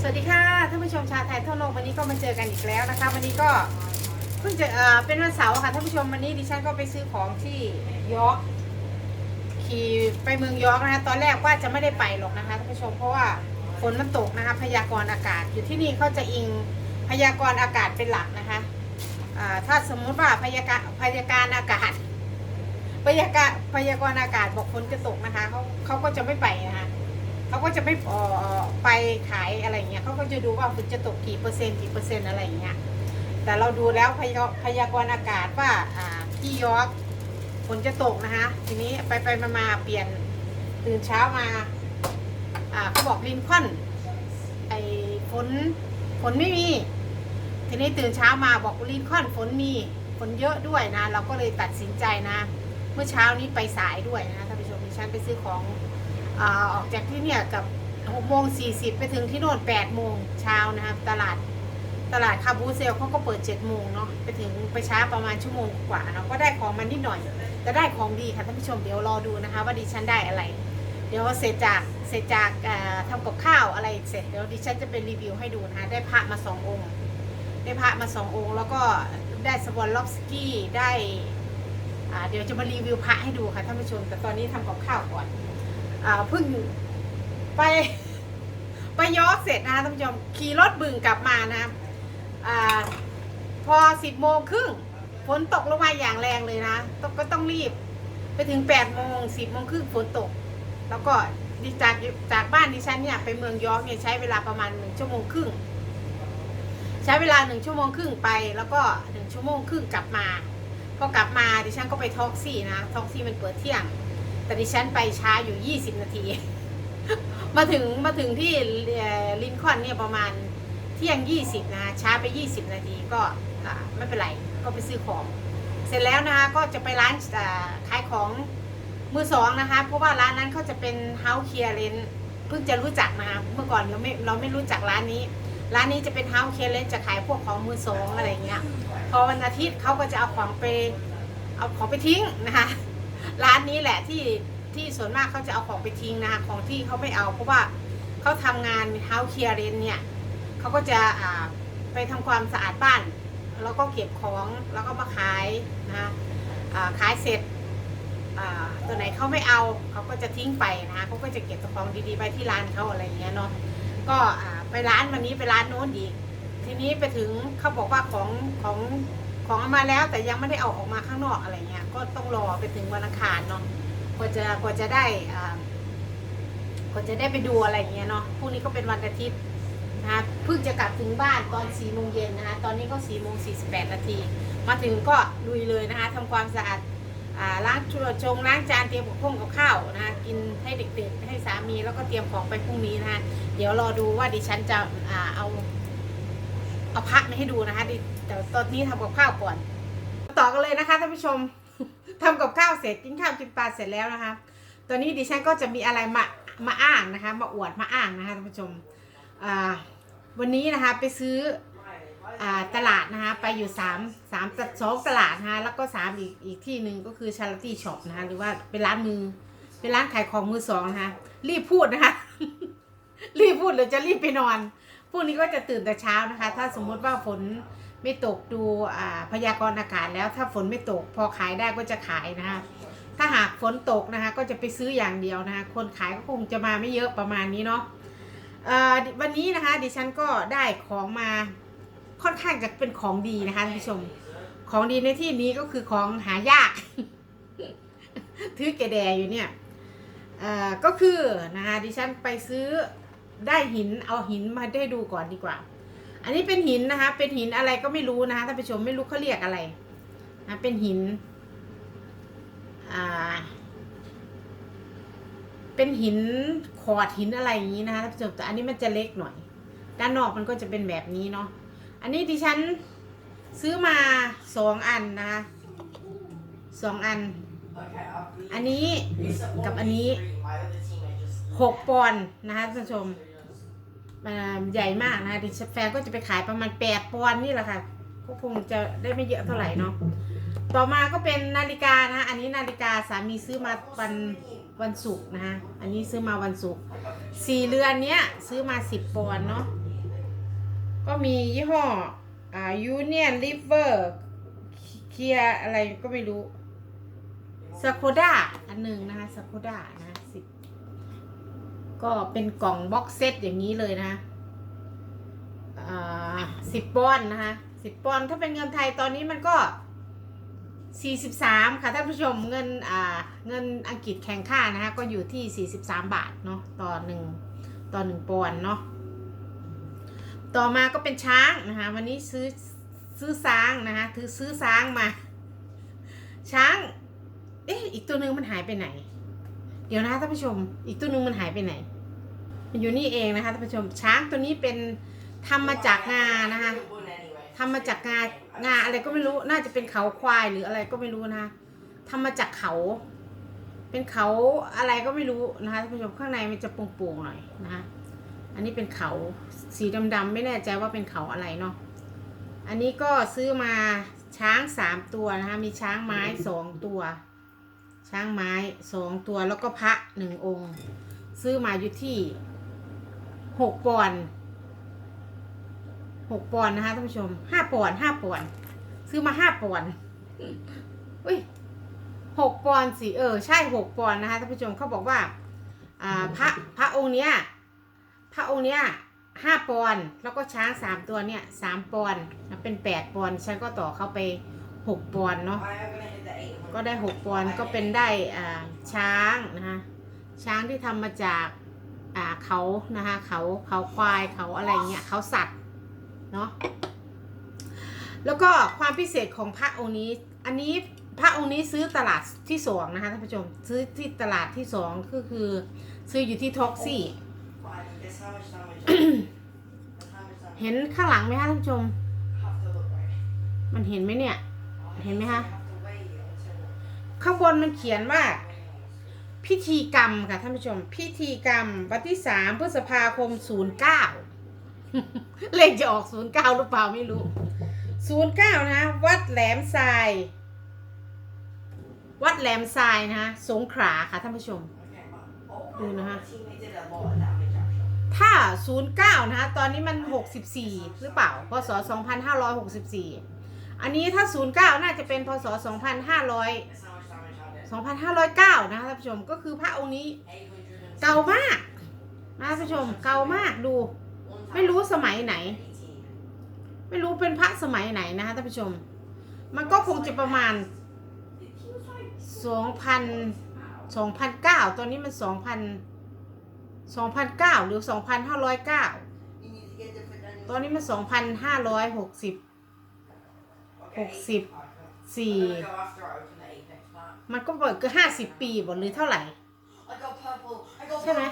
สวัสดีค่ะท่านผู้ชมชาวไทยทั่วโลกวันนี้ก็มาเจอกันอีกแล้วนะคะ วันนี้ก็เพิ่งจะเอ่อเป็นวันเสาร์ค่ะท่านผู้ชมวันนี้ดิฉันก็ไปซื้อของที่ยอร์กขี่ไปเมืองยอร์กนะคะตอนแรกว่าจะไม่ได้ไปหรอกนะคะท่านผู้ชมเพราะว่าฝนมันตกนะคะพยากรณ์อากาศ อยู่ที่นี่เขาจะอิงพยากรณ์อากาศเป็นหลักนะคะอ่าถ้าสมมุติว่าพยากรพยากรณ์อากาศพยากรพยากรณ์อากาศบอกฝนจะตกนะคะเขาเขาก็จะไม่ไปนะคะ เขาก็จะไม่เอ่อไปขายอะไรเงี้ยเขาก็จะดูว่าฝนจะตกกี่เปอร์เซ็นต์กี่เปอร์เซ็นต์อะไรเงี้ยแต่เราดูแล้วพยาพยากรณ์อากาศว่าที่ยอร์กฝนจะตกนะคะ ทีนี้ไปไปมามาเปลี่ยนตื่นเช้ามาอ่าเขาบอกลินคอนไอ้ฝนฝนไม่มี ทีนี้ตื่นเช้ามาบอกลินคอนฝนมีฝนเยอะด้วยนะ เราก็เลยตัดสินใจนะ เมื่อเช้านี้ไปสายด้วยนะท่านผู้ชมดิฉันไปซื้อของ อ่าออกจากที่เนี่ยกับ6โมง40ไปถึงที่โน่น8โมงเช้านะครับตลาดตลาดคาบูเซลเขาก็เปิด7โมงเนาะไปถึงไปช้าประมาณชั่วโมงกว่าเนาะก็ได้ของมันนิดหน่อยแต่ได้ของดีค่ะท่านผู้ชมเดี๋ยวรอดูนะคะ ว่าดิฉันได้อะไร เดี๋ยวเสร็จจากเสร็จจากทำกับข้าวอะไรเสร็จเดี๋ยวดิฉันจะเป็นรีวิวให้ดูนะคะได้พระมาสององค์ ได้พระมาสององค์ แล้วก็ได้สวอนล็อบสกี้ได้เดี๋ยวจะมารีวิวพระให้ดูค่ะท่านผู้ชม แต่ตอนนี้ทำกับข้าวก่อน เพิ่งไปไปยอเสร็จนะคะท่านผู้ชมขี่รถบึงกลับมานะอพอสิบโมงครึ่งฝนตกลงมาอย่างแรงเลยนะต้องก็ต้องรีบ ไปถึงแปดโมงสิบโมงครึ่งฝนตก แล้วก็ดิจากจากบ้านดิฉันเนี่ยไปเมืองยอร์กเนี่ยใช้เวลาประมาณหนึ่งชั่วโมงครึ่งใช้เวลาหนึ่งชั่วโมงครึ่งไปแล้วก็หนึ่งชั่วโมงครึ่งกลับมาพอกลับมาดิฉันก็ไปท็อกซี่นะท็อกซี่มันเปิดเที่ยง แต่ดิฉันไปช้าอยู่ 20 นาที มาถึงมาถึงที่ลินคอนเนี่ยประมาณเที่ยง 20 นะช้าไป 20 นาทีก็ไม่เป็นไรก็ไปซื้อของ เสร็จแล้วนะคะก็จะไปร้านขายของมือสองนะคะ เพราะว่าร้านนั้นเขาจะเป็นเฮาส์เคลียร์เลนเพิ่งจะรู้จักนะคะเมื่อก่อนเราไม่เราไม่รู้จักร้านนี้ ร้านนี้จะเป็นเฮาส์เคลียร์เลนจะขายพวกของมือสองอะไรอย่างเงี้ยพอวันอาทิตย์เขาก็จะเอาของไปเอาของไปทิ้งนะคะ ร้านนี้แหละที่ที่ส่วนมากเขาจะเอาของไปทิ้งนะคะของที่เขาไม่เอาเพราะว่าเขาทำงาน house clearing เนี่ยเขาก็จะไปทำความสะอาดบ้าน แล้วก็เก็บของแล้วก็มาขายนะคะขายเสร็จตัวไหนเขาไม่เอาเขาก็จะทิ้งไปนะคะเขาก็จะเก็บตัวของดีๆไปที่ร้านเขาอะไรเงี้ยเนาะก็ไปร้านวันนี้ไปร้านโน้นอีกทีนี้ไปถึงเขาบอกว่าของของ ของเอามาแล้วแต่ยังไม่ได้เอาออกมาข้างนอกอะไรเงี้ย ก็ต้องรอไปถึงวันอังคารเนาะกว่าจะกว่าจะได้อ่ากว่าจะได้ไปดูอะไรเงี้ยเนาะพรุ่งนี้ก็เป็นวันอาทิตย์นะคะเพิ่งจะกลับถึงบ้านตอนสี่โมงเย็นนะคะตอนนี้ก็สี่โมงสี่สิบแปดนาทีมาถึงก็ลุยเลยนะคะทำความสะอาดอ่าล้างชุดชงล้างจานเตรียมกับข้งกับข้าวนะคะกินให้เด็กๆให้สามีแล้วก็เตรียมของไปพรุ่งนี้นะคะเดี๋ยวรอดูว่าดิฉันจะอ่าเอาเอาพักมาให้ดูนะคะดิ แต่ตอนนี้ทำกับข้าวก่อน ต่อกันเลยนะคะท่านผู้ชมทำกับข้าวเสร็จกินข้าวกินปลาเสร็จแล้วนะคะ ตอนนี้ดิฉันก็จะมีอะไรมามาอ้างนะคะ มาอวดมาอ้างนะคะท่านผู้ชมวันนี้นะคะไปซื้ออตลาดนะคะไปอยู่สามสามสองตลาดนะคะแล้วก็สามอีกอีกที่หนึ่งก็คือชาริตี้ช็อปนะคะหรือว่าเป็นร้านมือเป็นร้านขายของมือสองนะคะรีบพูดนะคะ รีบพูดหรือจะรีบไปนอนพรุ่งนี้ก็จะตื่นแต่เช้านะคะ ถ้าสมมุติว่าฝน ไม่ตกดูอ่าพยากรณ์อากาศแล้วถ้าฝนไม่ตก พอขายได้ก็จะขายนะคะถ้าหากฝนตกนะคะก็จะไปซื้ออย่างเดียวนะคะคนขายก็คงจะมาไม่เยอะประมาณนี้เนาะวันนี้นะคะดิฉันก็ได้ของมาค่อนข้างจะเป็นของดีนะคะท่านผู้ชมของดีในที่นี้ก็คือของหายากถือแกแดอยู่เนี่ยก็คือนะคะดิฉันไปซื้อได้หินเอาหินมาได้ดูก่อนดีกว่า อันนี้เป็นหินนะคะ เป็นหินอะไรก็ไม่รู้นะคะท่านผู้ชมไม่รู้เขาเรียกอะไรนะเป็นหิน อ่า เป็นหินขอดหินอะไรอย่างนี้นะคะท่านผู้ชมแต่อันนี้มันจะเล็กหน่อย ด้านนอกมันก็จะเป็นแบบนี้เนาะอันนี้ดิฉันซื้อมาสองอันนะคะสองอัน อันนี้กับอันนี้หกปอนด์นะคะท่านผู้ชม ใหญ่มากนะคะดิฉันแฟนก็จะไปขายประมาณแปดปอนด์นี่แหละค่ะก็คงจะได้ไม่เยอะเท่าไหร่เนาะต่อมาก็เป็นนาฬิกานะอันนี้นาฬิกาสามีซื้อมาวันวันศุกร์นะคะอันนี้ซื้อมาวันศุกร์สี่เรือนเนี้ยซื้อมาสิบปอนด์เนาะก็มียี่ห้ออ่า Union River เคียอะไรก็ไม่รู้สโคด้าอันหนึ่งนะคะสโคด้านะ ก็เป็นกล่องบ็อกเซตอย่างนี้เลยนะอ่าสิบปอนด์นะคะสิบปอนด์ถ้าเป็นเงินไทยตอนนี้มันก็สี่สิบสามค่ะท่านผู้ชมเงินอ่าเงินอังกฤษแข่งค่านะคะก็อยู่ที่สี่สิบสามบาทเนาะต่อหนึ่งต่อหนึ่งปอนด์เนาะต่อมาก็เป็นช้างนะคะวันนี้ซื้อซื้อช้างนะคะถือซื้อช้างมา ช้าง เอ๊ะอีกตัวหนึ่งมันหายไปไหน เดี๋ยวนะท่านผู้ชม อีกตัวหนึ่งมันหายไปไหน มันอยู่นี่เองนะคะท่านผู้ชม ช้างตัวนี้เป็นทำมาจากงานะคะทำมาจากงางาอะไรก็ไม่รู้ น่าจะเป็นเขาควายหรืออะไรก็ไม่รู้นะคะทำมาจากเขา เป็นเขาอะไรก็ไม่รู้นะคะท่านผู้ชมข้างในมันจะโปร่งๆหน่อยนะคะอันนี้เป็นเขาสีดำๆไม่แน่ใจว่าเป็นเขาอะไรเนาะ อันนี้ก็ซื้อมาช้างสามตัวนะคะ มีช้างไม้สองตัว ช้างไม้สองตัวแล้วก็พระหนึ่งองค์ ซื้อมาอยู่ที่หกปอนหกปอนนะคะท่านผู้ชมห้าปอนห้าปอนซื้อมาห้าปอนอุ้ยหกปอนสิเออใช่หกปอนนะคะท่านผู้ชมเขาบอกว่าอ่าพระพระองค์เนี้ยพระองค์เนี้ยห้าปอนแล้วก็ช้างสามตัวเนี่ยสามปอนเป็นแปดปอนฉันก็ต่อเข้าไป หกปอนด์เนาะก็ได้หกปอนด์ก็เป็นได้อ่าช้างนะคะช้างที่ทำมาจากอ่าเขานะคะเขาเขาควายเขาอะไรเงี้ยเขาสัตว์เนาะแล้วก็ความพิเศษของพระองค์นี้ อันนี้พระองค์นี้ซื้อตลาดที่สองนะคะท่านผู้ชมซื้อที่ตลาดที่สองก็คือซื้ออยู่ที่ท็อกซี่ เห็นข้างหลังไหมคะท่านผู้ชม มันเห็นไหมเนี่ย เห็นไหมคะ ข้างบนมันเขียนว่า พิธีกรรมค่ะท่านผู้ชม พิธีกรรมวันที่สามพฤษภาคมศูนย์เก้าเลขจะออกศูนย์เก้าหรือเปล่าไม่รู้ศูนย์เก้านะ วัดแหลมทราย วัดแหลมทรายนะสงขลาค่ะท่านผู้ชมดูนะคะถ้า 09 นะคะ ตอนนี้มัน 64 หรือเปล่า พศ 2564 อันนี้ถ้า 09 น่าจะเป็นพศ 2500 2509 นะคะท่านผู้ชมก็คือพระองค์นี้เก่ามากนะท่านผู้ชมเก่ามากดู ไม่รู้สมัยไหน ไม่รู้เป็นพระสมัยไหนนะคะท่านผู้ชม มันก็คงจะประมาณ 2,000 2,009 ตอนนี้มัน 2,000 2,009 หรือ 2,509 ตอนนี้มัน 2,560 มันก็เปิดก็50ปีบ่หรือเท่าไหร่ใช่ไหม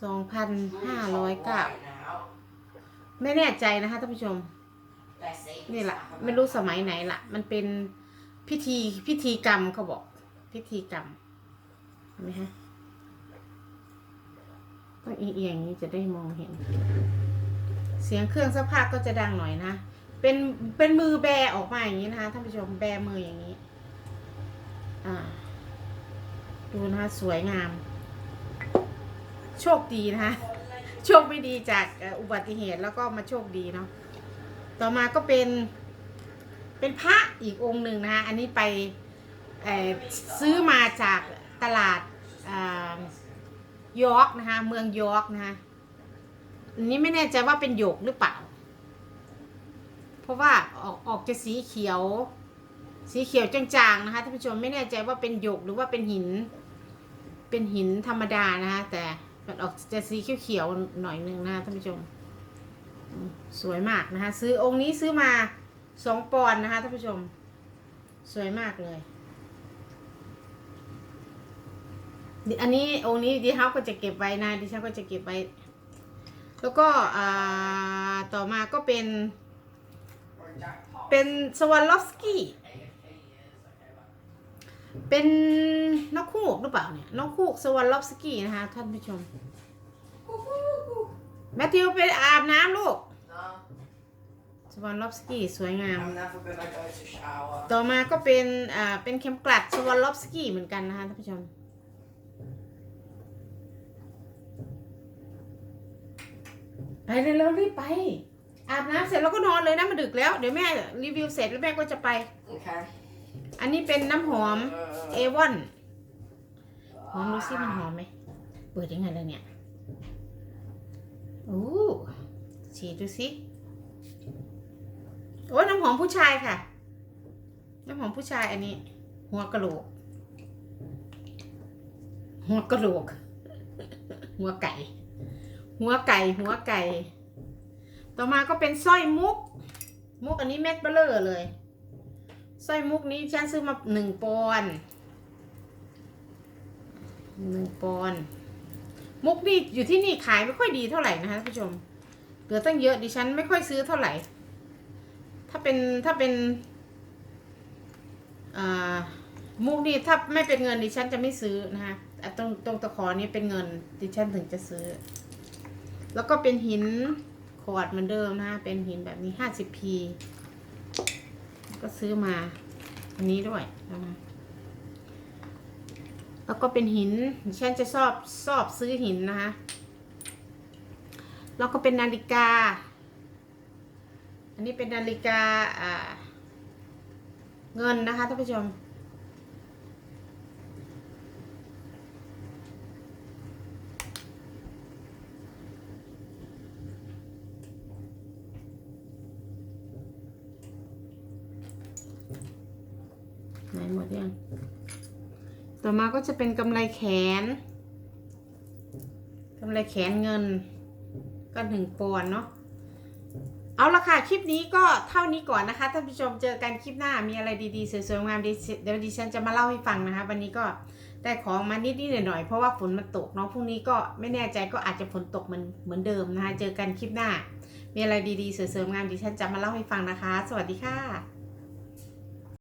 2,509 2,509ไม่แน่ใจนะคะท่านผู้ชม นี่แหละไม่รู้สมัยไหนล่ะมันเป็นพิธีพิธีกรรมเขาบอก พิธีกรรมเห็นไหมฮะต้องเอียงๆอย่างนี้จะได้มองเห็น เสียงเครื่องซักผ้าก็จะดังหน่อยนะ เป็นเป็นมือแบออกมาอย่างนี้นะคะท่านผู้ชมแบมืออย่างนี้ อ่า ดูนะคะสวยงาม โชคดีนะคะโชคไม่ดีจากอุบัติเหตุแล้วก็มาโชคดีเนาะต่อมาก็เป็น เป็นพระอีกองค์หนึ่งนะคะอันนี้ไปซื้อมาจากตลาดยอร์กนะคะเมืองยอร์กนะคะ อันนี้ไม่แน่ใจว่าเป็นหยกหรือเปล่า เพราะว่าออกออกจะสีเขียว สีเขียวจางๆนะคะท่านผู้ชมไม่แน่ใจว่าเป็นหยกหรือว่าเป็นหิน เป็นหินธรรมดานะคะแต่มันออกจะสีเขียวๆหน่อยนึงนะคะท่านผู้ชม สวยมากนะคะซื้อองค์นี้ซื้อมาสองปอนนะคะท่านผู้ชม สวยมากเลยอันนี้องค์นี้ดิฉันก็จะเก็บไว้นะดิฉันก็จะเก็บไว้ แล้วก็อ่าต่อมาก็เป็น เป็นสว a ล o ฟสกี้ เป็นนกคูกหรือเปล่าเนี่ยนกคูกสว a ล o ฟสกี้นะคะท่านผู้ชมแมทธิวไปอาบน้ำลูกสว a ล o ฟสกี้สวยงาม I'm never gonna go to shower. ต่อมาก็เป็น อ่า เป็นเข็มกลัดสว a ล o ฟสกี้เหมือนกันนะคะท่านผู้ชม ไปเลยเรารีบไป อาบน้ำเสร็จแล้วก็นอนเลยนะมันดึกแล้ว เดี๋ยวแม่รีวิวเสร็จแล้วแม่ก็จะไป Okay. อันนี้เป็นน้ำหอม Uh, เอวอนหอมดูสิมันหอมไหมเปิดยังไงเลยเนี่ยโอ้ฉีดดูสิโอ้ยน้ำหอมผู้ชายค่ะ น้ำหอมผู้ชายอันนี้ หัวกะโหลก หัวกะโหลก หัวไก่ หัวไก่หัวไก่ ต่อมาก็เป็นสร้อยมุก มุกอันนี้เม็ดเบลเลอร์เลยสร้อยมุกนี้ฉันซื้อมาหนึ่งปอนหนึ่งปอนมุกนี่อยู่ที่นี่ขายไม่ค่อยดีเท่าไหร่นะคะท่านผู้ชมเหลือตั้งเยอะดิฉันไม่ค่อยซื้อเท่าไหร่ ถ้าเป็นถ้าเป็นมุกนี่ถ้าไม่เป็นเงินดิฉันจะไม่ซื้อนะคะอะตรงตรงตะขอนี้เป็นเงินดิฉันถึงจะซื้อ แล้วก็เป็นหินขวดเหมือนเดิมนะเป็นหินแบบนี้ห้าสิบพีก็ซื้อมาอันนี้ด้วยนะคะแล้วก็เป็นหินฉันจะชอบชอบซื้อหินนะคะแล้วก็เป็นนาฬิกา อันนี้เป็นนาฬิกาเงินนะคะท่านผู้ชม ไหนหมดยัง ต่ อมาก็จะเป็นกำไรแขนกำไรแขนเงินก็หนึ่งปอนเนาะเอาละค่ะ คลิปนี้ก็เท่านี้ก่อนนะคะท่านผู้ชมเจอกันคลิปหน้ามีอะไรดีๆสวยๆงามเดี๋ยวดิฉันจะมาเล่าให้ฟังนะคะ วันนี้ก็ได้ของมานิดๆหน่อยๆเพราะว่าฝนมันตกเนาะพรุ่งนี้ก็ไม่แน่ใจก็อาจจะฝนตกเหมือนเหมือนเดิมนะคะ เจอกันคลิปหน้า มีอะไรดีๆสวยๆงามดิฉันจะมาเล่าให้ฟังนะคะ สวัสดีค่ะ